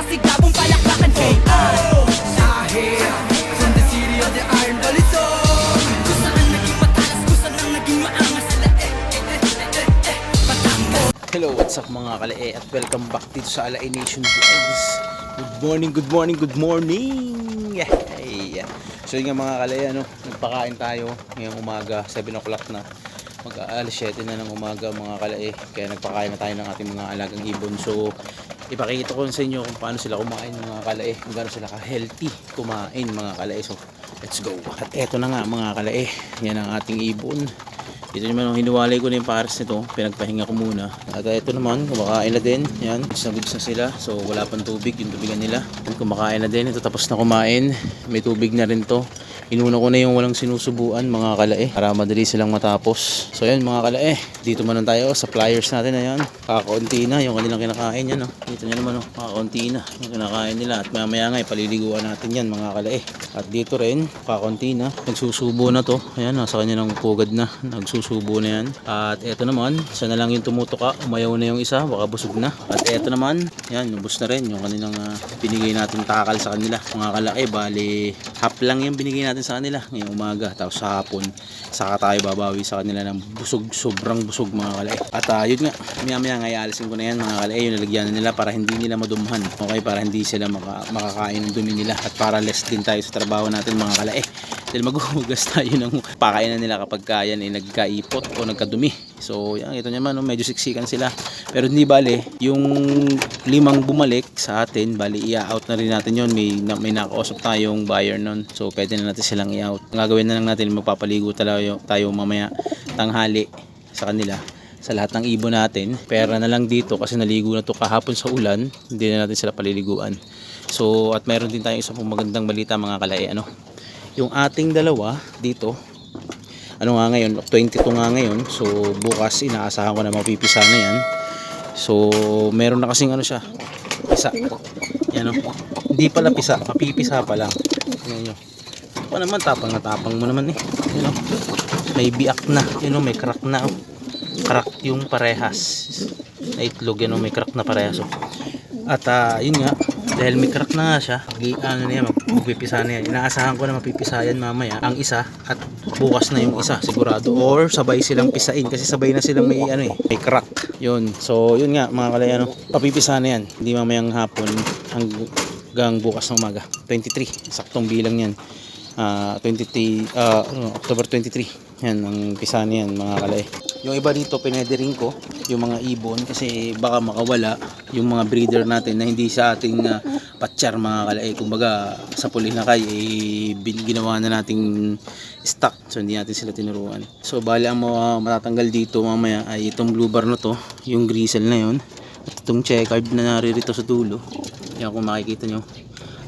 masigabong palakpakan KR Dahil From the city of the iron balisong Kung naging maangas sila eh, eh, eh, eh, eh, eh, Hello, what's up mga kalae at welcome back dito sa Alae Nation Vlogs. Good morning, good morning, good morning! Hey. So yun nga mga kalae, ano, nagpakain tayo ngayong umaga, 7 o'clock na. Mag alas 7 na ng umaga mga kalae, kaya nagpakain na tayo ng ating mga alagang ibon. So ipakikita ko sa inyo kung paano sila kumain mga kalae, kung gaano sila ka-healthy kumain mga kalae. So let's go! At eto na nga mga kalae, yan ang ating ibon. Ito naman ang hinuwalay ko na yung pares nito. Pinagpahinga ko muna. At ito naman, kumakain na din. Yan, goods na sila. So wala pang tubig, yung tubigan nila. Kumakain na din. Ito tapos na kumain. May tubig na rin to. Inuna ko na yung walang sinusubuan mga kalae para madali silang matapos. So yan mga kalae, dito man tayo sa flyers natin na yan. Kakaunti na yung kanilang kinakain yan. Oh. Dito nyo naman, oh, kakaunti na yung kinakain nila. At mamaya nga, ipaliliguan natin yan mga kalae. At dito rin, kakaunti na. Nagsusubo na to. Ayan, nasa kanya ng pugad na. Nagsusubo na yan. At eto naman, isa na lang yung tumutuka. Umayaw na yung isa, baka busog na. At eto naman, yan, ubos na rin yung kanilang ah, binigay natin takal sa kanila. Mga kalaki, bali half lang yung binigay natin sa kanila ngayong umaga. Tapos sa hapon, saka tayo babawi sa kanila ng busog, sobrang busog mga kalaki. At ah, yun nga, maya maya nga ialisin ko na yan mga kalaki. Yung nalagyan na nila para hindi nila madumhan. Okay, para hindi sila maka, makakain ng dumi nila. At para less din tayo sa trabaho natin mga kalaki. Dahil maghuhugas tayo ng pakainan nila kapag kaya eh, nagkaipot o nagkadumi. So, yan, ito naman, no, medyo siksikan sila. Pero hindi bale, yung limang bumalik sa atin, bali i-out na rin natin yon May, na, may nakausap tayong buyer nun. So, pwede na natin silang i-out. Gagawin na lang natin, magpapaligo tayo, tayo mamaya tanghali sa kanila sa lahat ng ibon natin. Pera na lang dito kasi naligo na to kahapon sa ulan. Hindi na natin sila paliliguan. So, at mayroon din tayong isa pong magandang balita mga kalae. Ano? Yung ating dalawa dito, ano nga ngayon, 22 nga ngayon. So, bukas inaasahan ko na mapipisa na yan. So, meron na kasing ano siya, pisa. Yan o. Hindi pala pisa, mapipisa pa lang. Yan nyo. Pa naman, tapang na mo naman eh. Yan o. May biak na. Yan o, may crack na o. Crack yung parehas. Na itlog yan o, may crack na parehas o. At ah, yun nga, dahil may crack na nga siya, gi- ano na yan, mag- magpipisa na yan. Inaasahan ko na mapipisa yan mamaya, ang isa, at bukas na yung isa, sigurado. Or sabay silang pisain, kasi sabay na silang may, ano eh, may crack. Yun, so yun nga, mga kalaya, no, papipisa na yan. Hindi mamayang hapon, hanggang bukas ng umaga. 23, saktong bilang yan. Ah, 23, ah, ano, October 23. Yan, ang pisa niyan, mga kalay. Yung iba dito, pinediring ko, yung mga ibon, kasi baka makawala yung mga breeder natin na hindi sa ating uh, patsyar, mga kalay. Kumbaga, sa Pulinakay, eh, bin- ginawa na nating stock. So, hindi natin sila tinuruan. So, bali ang mga matatanggal dito mamaya ay itong blue bar na to, yung grisel na yon at itong checkered na naririto sa dulo. Yan kung makikita nyo.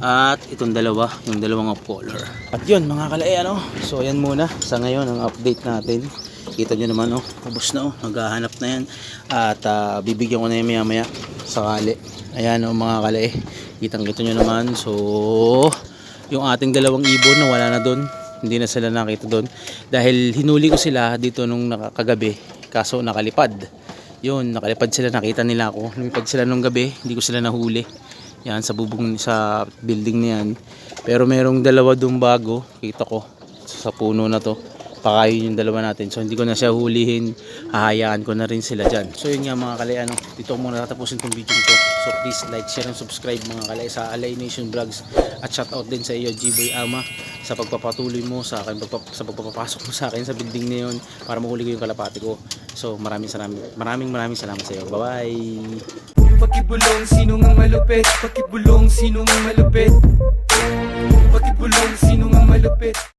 At itong dalawa, yung dalawang color. At yun mga kalae ano. So ayan muna sa ngayon ang update natin. Kita nyo naman oh, ubos na oh, maghahanap na yan. At ah, bibigyan ko na yan maya maya sakali. Ayan oh mga kalae. Kitang kita nyo naman. So yung ating dalawang ibon na wala na doon. Hindi na sila nakita doon. Dahil hinuli ko sila dito nung nakakagabi. Kaso nakalipad. Yun, nakalipad sila. Nakita nila ako. Lumipad sila nung gabi. Hindi ko sila nahuli. Yan, sa bubong sa building na yan. Pero merong dalawa doon bago. Kita ko. Sa puno na to. Pakayin yung dalawa natin. So hindi ko na siya hulihin. Hahayaan ko na rin sila dyan. So yun nga mga kalay. Ano, dito muna tatapusin itong video ko. So please like, share, and subscribe mga kalay sa Alay Nation Vlogs. At shout out din sa iyo G-Boy Ama sa pagpapatuloy mo sa akin pagpap- sa pagpapapasok mo sa akin sa building na yun para mahuli ko yung kalapati ko. So maraming salamat. Maraming maraming salamat sa iyo. Bye-bye. Pakibulong sino nga malupit Pakibulong sino nga malupit Pakibulong sino nga malupit